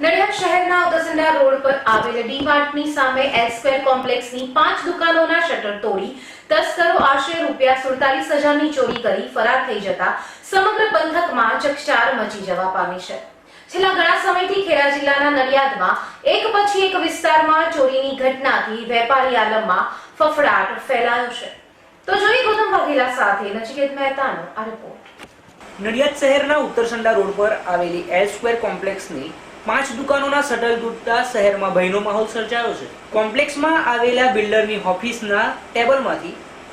નડિયાદ શહેરના ઉદસંડા રોડ પર આવેલ ડી માર્ટની સામે એસ સ્ક્વેર કોમ્પ્લેક્સની પાંચ દુકાનોના શટર તોડી તસ્કરો આશરે રૂપિયા સુડતાલીસ હજારની ચોરી કરી ફરાર થઈ જતા સમગ્ર પંથકમાં ચકચાર મચી જવા પામી છે. છેલ્લા ઘણા સમયથી ખેડા જિલ્લાના નડિયાદમાં એક પછી એક વિસ્તારમાં ચોરીની ઘટનાથી વેપારી આલમમાં ફફડાટ ફેલાયો છે. તો જોઈએ ગૌતમ વાઘેલા સાથે નચિકેત મહેતાનો આ રિપોર્ટ નડિયાદ શહેરના ઉત્તરસંડા રોડ પર આવેલી એલ સ્ક્વેર કોમ્પ્લેક્સની પાંચ દુકાનોના શટર તૂટતા શહેરમાં ભયનો માહોલ સર્જાયો છે. કોમ્પ્લેક્સમાં આવેલા બિલ્ડરની ઓફિસના ટેબલમાંથી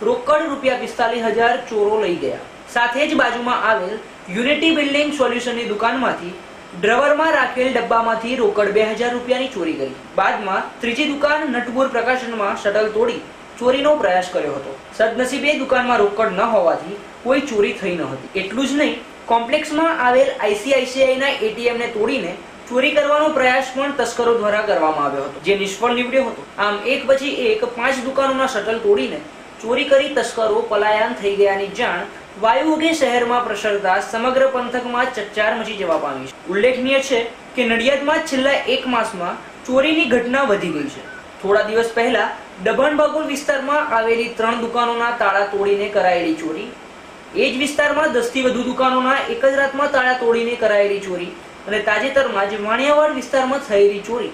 રોકડ રૂપિયા પિસ્તાલીસ હજાર ચોરો લઈ ગયા. સાથે જ બાજુમાં આવેલ યુનિટી બિલ્ડિંગ સોલ્યુશનની દુકાનમાંથી ડ્રવરમાં રાખેલ ડબ્બામાંથી રોકડ બે હજાર રૂપિયાની ચોરી કરી. બાદમાં ત્રીજી દુકાન નટપુર પ્રકાશનમાં શટલ તોડી ચોરીનો પ્રયાસ કર્યો હતો. સદનસીબે દુકાનમાં રોકડ ન હોવાથી કોઈ ચોરી થઈ ન હતી. એટલું જ નહીં, કોમ્પ્લેક્સમાં આવેલ આઈસીઆઈસીઆઈના એટીએમને તોડીને ચોરી કરવાનો પ્રયાસ પણ તસ્કરો દ્વારા કરવામાં આવ્યો હતો. જે નિષ્ફળ નીવડ્યો હતો. આમ એક પછી એક પાંચ દુકાનોના શટલ તોડીને ચોરી કરી તસ્કરો પલાયન થઈ ગયાની જાણ વાયુગે શહેરમાં પ્રસરતા સમગ્ર પંથકમાં ચકચાર મચી જવા પામી છે. ઉલ્લેખનીય છે કે નડિયાદમાં છેલ્લા એક માસમાં ચોરીની ઘટના વધી ગઈ છે. થોડા દિવસ પહેલા ડભણ બાગુલ વિસ્તારમાં આવેલી ત્રણ દુકાનોના તાળા તોડીને કરાયેલી ચોરી, એ જ વિસ્તારમાં દસથી વધુ દુકાનોના એક જ રાતમાં તાળા તોડીને કરાયેલી ચોરી અને તાજેતરમાં જ વાણિયાવાડ વિસ્તારમાં થયેલી ચોરી.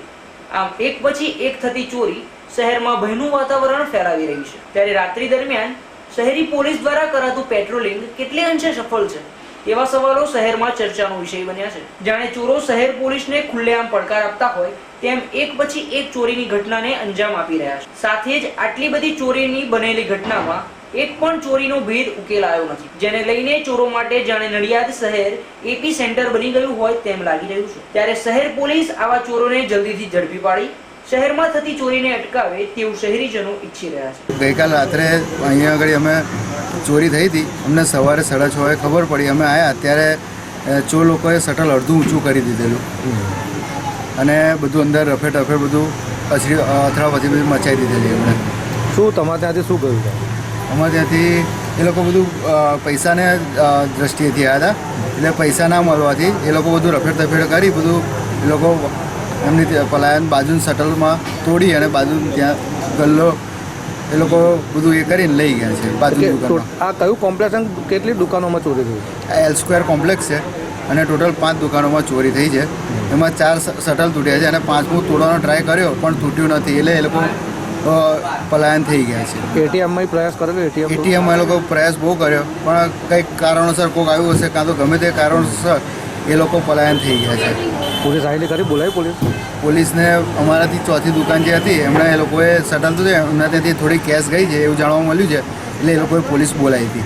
આમ એક પછી એક થતી ચોરી શહેરમાં ભયનું વાતાવરણ ફેલાવી રહી છે. ત્યારે રાત્રિ દરમિયાન શહેરી પોલીસ દ્વારા કરાતું પેટ્રોલિંગ કેટલે અંશે સફળ છે? એવા સવાલો શહેરમાં ચર્ચાનો વિષય બન્યા છે. જાણે ચોરો શહેર પોલીસને ખુલ્લેઆમ પડકાર આપતા હોય, તેમ એક પછી એક ચોરીની ઘટનાને અંજામ આપી રહ્યા છે. સાથે જ આટલી બધી ચોરીની બનેલી ઘટનામાં એક પણ ચોરીનો ભેદ ઉકેલાયો નથી. જેને લઈને ચોરો માટે જાણે નડિયાદ શહેર એપી સેન્ટર બની ગયું હોય તેમ લાગી રહ્યું છે. ત્યારે શહેર પોલીસ આવા ચોરોને જલ્દીથી ઝડપી પાડી. શહેરમાં થતી ચોરીને અટકાવે તેવું શહેરીજનો ઈચ્છી રહ્યા છે. ગઈકાલ રાત્રે અહીંયા આગળ અમે ચોરી થઈ હતી. અમને સવારે સાડા છ વાગે ખબર પડી. અમે આવ્યા ત્યારે ચોર લોકોએ શટલ અડધું ઊંચું કરી દીધેલું. અને બધું અંદર રફે ટફે બધું અસરી અથડાપછી બધું મચાવી દીધેલી એમણે શું તમારે ત્યાંથી શું કર્યું અમારે ત્યાંથી એ લોકો બધું પૈસાને દ્રષ્ટિએથી આવ્યા હતા. એટલે પૈસા ના મળવાથી એ લોકો બધું રફેડ તફેડ કરી બધું એ લોકો એમની પલાયન બાજુની શટલમાં તોડી અને બાજુ ત્યાં ગલ્લો એ લોકો બધું એ કરીને લઈ ગયા છે દુકાનમાં. આ કયું કોમ્પ્લેક્સ કેટલી દુકાનોમાં ચોરી થઈ? આ એલ સ્ક્વેર કોમ્પ્લેક્સ છે અને ટોટલ પાંચ દુકાનોમાં ચોરી થઈ છે. એમાં ચાર શટલ તૂટ્યા છે અને પાંચમું તોડવાનો ટ્રાય કર્યો પણ તૂટ્યું નથી. એટલે એ લોકો પલાયન થઈ ગયા છે. એટીએમમાં પ્રયાસ કરેલો એટીએમ એટીએમમાં એ લોકો પ્રયાસ બહુ કર્યો. પણ કંઈક કારણોસર કોઈક આવ્યું હશે કાં તો ગમે તે કારણોસર એ લોકો પલાયન થઈ ગયા છે. પોલીસ આવીને કરી બોલાવી પોલીસ? પોલીસને અમારાથી ચોથી દુકાન જે હતી એમણે એ લોકોએ સટલ તો એમના ત્યાંથી થોડી કેશ ગઈ છે એવું જાણવા મળ્યું છે. એટલે એ લોકોએ પોલીસ બોલાવી હતી.